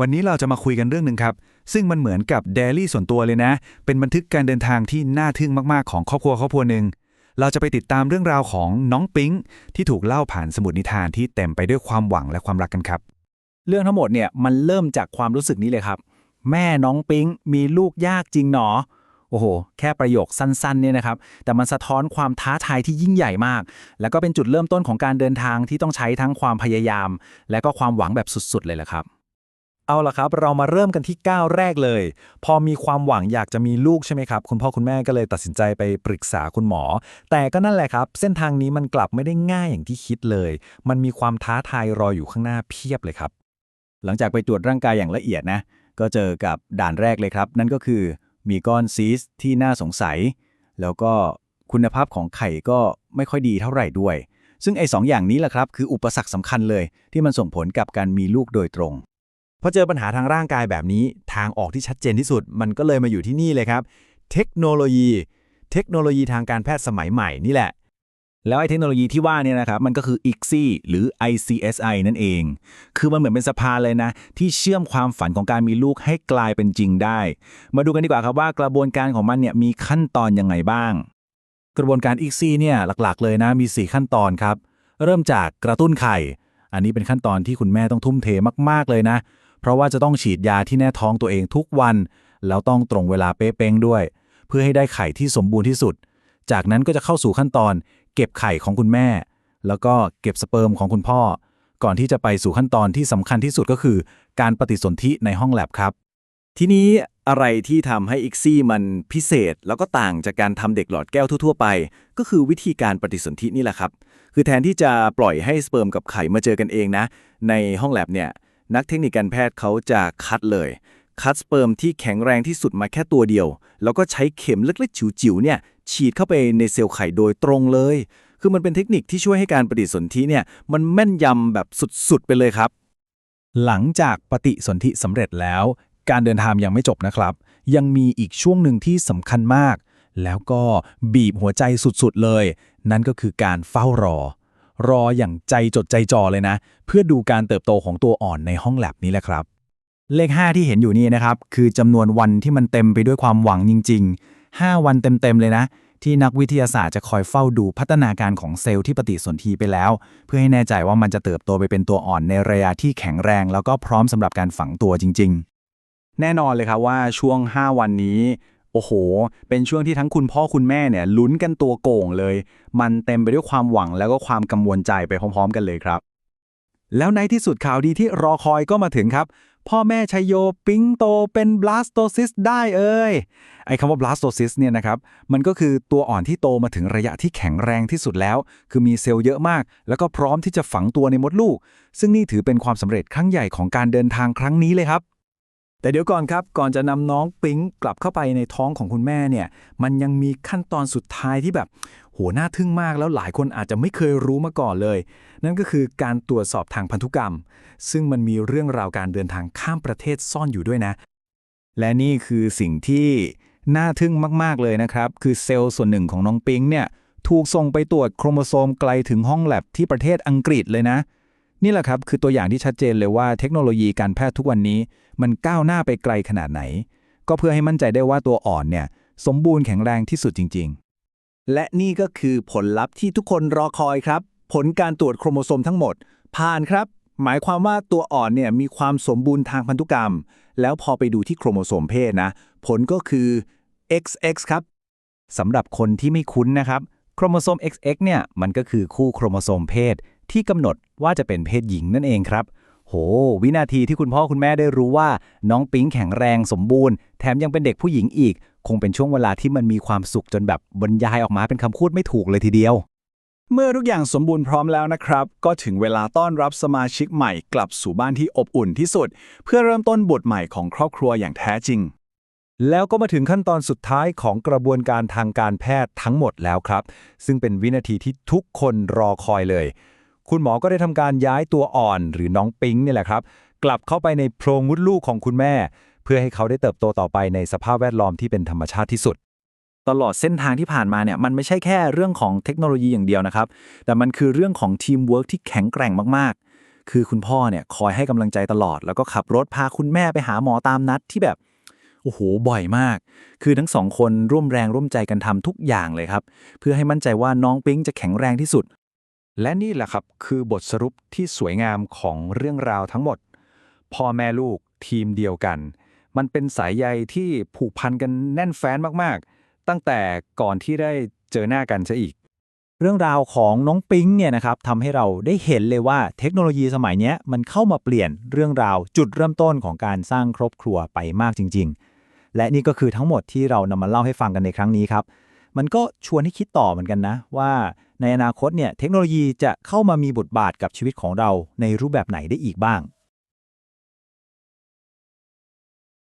วันนี้เราจะมาคุยกันเรื่องหนึ่งครับ ซึ่งมันเหมือนกับเดลี่ส่วนตัวเลยนะ เป็นบันทึกการเดินทางที่น่าทึ่งมากๆของครอบครัวครอบครัวหนึ่งเราจะไปติดตามเรื่องราวของน้องปิ๊งที่ถูกเล่าผ่านสมุดนิทานที่เต็มไปด้วยความหวังและความรักกันครับ เรื่องทั้งหมดเนี่ยมันเริ่มจากความรู้สึกนี้เลยครับ แม่น้องปิ๊งมีลูกยากจริงหนอโอ้โห แค่ประโยคสั้นๆเนี่ยนะครับ แต่มันสะท้อนความท้าทายที่ยิ่งใหญ่มาก แล้วก็เป็นจุดเริ่มต้นของการเดินทางที่ต้องใช้ทั้งความพยายาม และก็ความหวังแบบสุดๆเลยแหละครับ เอาล่ะครับ เรามาเริ่มกันที่ก้าวแรกเลย พอมีความหวังอยากจะมีลูกใช่ไหมครับ คุณพ่อคุณแม่ก็เลยตัดสินใจไปปรึกษาคุณหมอ แต่ก็นั่นแหละครับ เส้นทางนี้มันกลับไม่ได้ง่ายอย่างที่คิดเลย มันมีความท้าทายรออยู่ข้างหน้าเพียบเลยครับ หลังจากไปตรวจร่างกายอย่างละเอียดนะ ก็เจอกับด่านแรกเลยครับ นั่นก็คือมีก้อนซีสที่น่าสงสัย แล้วก็คุณภาพของไข่ก็ไม่ค่อยดีเท่าไหร่ด้วย ซึ่งไอ้สองอย่างนี้แหละครับคืออุปสรรคสำคัญเลย ที่มันส่งผลกับการมีลูกโดยตรง พอเจอปัญหาทางร่างกายแบบนี้ ทางออกที่ชัดเจนที่สุด มันก็เลยมาอยู่ที่นี่เลยครับ เทคโนโลยี เทคโนโลยีทางการแพทย์สมัยใหม่นี่แหละ แล้วไอ้เทคโนโลยีที่ว่าเนี่ยนะครับ มันก็คือ ICSI หรือ ICSI นั่นเอง คือมันเหมือนเป็นสะพานเลยนะ ที่เชื่อมความฝันของการมีลูกให้กลายเป็นจริงได้ มาดูกันดีกว่าครับว่ากระบวนการของมันเนี่ยมีขั้นตอนยังไงบ้าง กระบวนการ ICSI เนี่ยหลักๆ เลยนะมี 4 ขั้นตอนครับ เริ่มจากกระตุ้นไข่ อันนี้เป็นขั้นตอนที่คุณแม่ต้องทุ่มเทมาก ๆเลยนะ เพราะว่าจะต้องฉีดยาที่แน่ท้องตัวเองทุกวัน แล้วต้องตรงเวลาเป๊ะๆด้วย เพื่อให้ได้ไข่ที่สมบูรณ์ที่สุด จากนั้นก็จะเข้าสู่ขั้นตอน เก็บไข่ของคุณแม่ แล้วก็เก็บสเปิร์มของคุณพ่อ ก่อนที่จะไปสู่ขั้นตอนที่สำคัญที่สุดก็คือ การปฏิสนธิในห้องแลบครับ ทีนี้อะไรที่ทำให้อิกซี่มันพิเศษ แล้วก็ต่างจากการทำเด็กหลอดแก้วทั่ว ๆ ไป ก็คือวิธีการปฏิสนธินี่แหละครับ คือแทนที่จะปล่อยให้สเปิร์มกับไข่มาเจอกันเองนะ ในห้องแลบเนี่ย นักเทคนิคการแพทย์เขาจะคัดเลย คัดสเปิร์มที่แข็งแรงที่สุดมาแค่ตัวเดียว แล้วก็ใช้เข็มเล็กๆจิ๋วๆเนี่ยฉีดเข้าไปในเซลล์ไข่โดยตรงเลย คือมันเป็นเทคนิคที่ช่วยให้การปฏิสนธิเนี่ยมันแม่นยำแบบสุดๆไปเลยครับ หลังจากปฏิสนธิสำเร็จแล้ว การเดินทางยังไม่จบนะครับ ยังมีอีกช่วงหนึ่งที่สำคัญมาก แล้วก็บีบหัวใจสุดๆเลย นั่นก็คือการเฝ้ารอ รออย่างใจจดใจจ่อเลยนะ เพื่อดูการเติบโตของตัวอ่อนในห้องแลบนี้แหละครับ เลข 5 ที่เห็นอยู่นี่นะครับ คือจำนวนวันที่มันเต็มไปด้วยความหวังจริง ๆ 5 วันเต็ม ๆ เลยนะ ที่นักวิทยาศาสตร์จะคอยเฝ้าดูพัฒนาการของเซลล์ที่ปฏิสนธิไปแล้ว เพื่อให้แน่ใจว่ามันจะเติบโตไปเป็นตัวอ่อนในระยะที่แข็งแรง แล้วก็พร้อมสำหรับการฝังตัวจริง ๆ แน่นอนเลยครับว่าช่วง 5 วันนี้ โอ้โห เป็นช่วงที่ทั้งคุณพ่อคุณแม่เนี่ยลุ้นกันตัวโก่งเลย มันเต็มไปด้วยความหวังแล้วก็ความกังวลใจไปพร้อม ๆ กันเลยครับ แล้วในที่สุดข่าวดีที่รอคอยก็มาถึงครับ พ่อแม่ชัยโยปิงโตเป็นบลาสโตซิสได้เอ้ย ไอ้คำว่าบลาสโตซิสเนี่ยนะครับ มันก็คือตัวอ่อนที่โตมาถึงระยะที่แข็งแรงที่สุดแล้ว คือมีเซลล์เยอะมาก แล้วก็พร้อมที่จะฝังตัวในมดลูก ซึ่งนี่ถือเป็นความสำเร็จครั้งใหญ่ของการเดินทางครั้งนี้เลยครับ แต่เดี๋ยวก่อนครับ ก่อนจะนำน้องปิ๊งกลับเข้าไปในท้องของคุณแม่เนี่ย มันยังมีขั้นตอนสุดท้ายที่แบบโหน่าทึ่งมากแล้วหลายคนอาจจะไม่เคยรู้มาก่อนเลย นั่นก็คือการตรวจสอบทางพันธุกรรม ซึ่งมันมีเรื่องราวการเดินทางข้ามประเทศซ่อนอยู่ด้วยนะ และนี่คือสิ่งที่น่าทึ่งมาก ๆ เลยนะครับ คือเซลล์ส่วนหนึ่งของน้องปิงเนี่ยถูกส่งไปตรวจโครโมโซมไกลถึงห้องแลบที่ประเทศอังกฤษเลยนะ นี่แหละครับคือตัวอย่างที่ชัดเจนเลยว่าเทคโนโลยีการแพทย์ทุกวันนี้ มันก้าวหน้าไปไกลขนาดไหน ก็เพื่อให้มั่นใจได้ว่าตัวอ่อนเนี่ยสมบูรณ์แข็งแรงที่สุดจริง ๆ และนี่ก็คือผลลัพธ์ที่ทุกคนรอคอยครับ ผลการตรวจโครโมโซมทั้งหมด ผ่านครับ หมายความว่าตัวอ่อนเนี่ยมีความสมบูรณ์ทางพันธุกรรม แล้วพอไปดูที่โครโมโซมเพศนะ ผลก็คือ XX ครับสำหรับคนที่ไม่คุ้นนะครับ โครโมโซม XX เนี่ยมันก็คือคู่โครโมโซมเพศที่กำหนด ว่าจะเป็นเพศหญิงนั่นเองครับ โห วินาทีที่คุณพ่อคุณแม่ได้รู้ว่า น้องปิ๊งแข็งแรงสมบูรณ์ แถมยังเป็นเด็กผู้หญิงอีก คงเป็นช่วงเวลาที่มันมีความสุขจนแบบบรรยายออกมาเป็นคำพูดไม่ถูกเลยทีเดียว เมื่อทุกอย่างสมบูรณ์พร้อมแล้วนะครับ ก็ถึงเวลาต้อนรับสมาชิกใหม่กลับสู่บ้านที่อบอุ่นที่สุด เพื่อเริ่มต้นบทใหม่ของครอบครัวอย่างแท้จริง แล้วก็มาถึงขั้นตอนสุดท้ายของกระบวนการทางการแพทย์ทั้งหมดแล้วครับ ซึ่งเป็นวินาทีที่ทุกคนรอคอยเลย คุณหมอก็ได้ทำการย้ายตัวอ่อนหรือน้องปิงนี่แหละครับ กลับเข้าไปในโพรงมดลูกของคุณแม่ เพื่อให้เขาได้เติบโตต่อไปในสภาพแวดล้อมที่เป็นธรรมชาติที่สุด ตลอดเส้นทางที่ผ่านมาเนี่ยมันไม่ใช่แค่เรื่องของเทคโนโลยีอย่างเดียวนะครับ แต่มันคือเรื่องของทีมเวิร์กที่แข็งแกร่งมากๆ คือคุณพ่อเนี่ยคอยให้กำลังใจตลอด แล้วก็ขับรถพาคุณแม่ไปหาหมอตามนัดที่แบบโอ้โห บ่อยมาก คือทั้งสองคนร่วมแรงร่วมใจกันทำทุกอย่างเลยครับ เพื่อให้มั่นใจว่าน้องปิ๊งจะแข็งแรงที่สุด และนี่แหละครับคือบทสรุปที่สวยงามของเรื่องราวทั้งหมด พ่อแม่ลูกทีมเดียวกัน มันเป็นสายใยที่ผูกพันกันแน่นแฟ้นมากๆ ตั้งแต่ก่อนที่ได้เจอหน้ากันซะอีก เรื่องราวของน้องปิ๊งเนี่ยนะครับทำให้เราได้เห็นเลยว่าเทคโนโลยีสมัยนี้มันเข้ามาเปลี่ยนเรื่องราวจุดเริ่มต้นของการสร้างครอบครัวไปมากจริง ๆ และนี่ก็คือทั้งหมดที่เรานำมาเล่าให้ฟังกันในครั้งนี้ครับ มันก็ชวนให้คิดต่อเหมือนกันนะว่า ในอนาคตเนี่ยเทคโนโลยีจะเข้ามามีบทบาทกับชีวิตของเราในรูปแบบไหนได้อีกบ้าง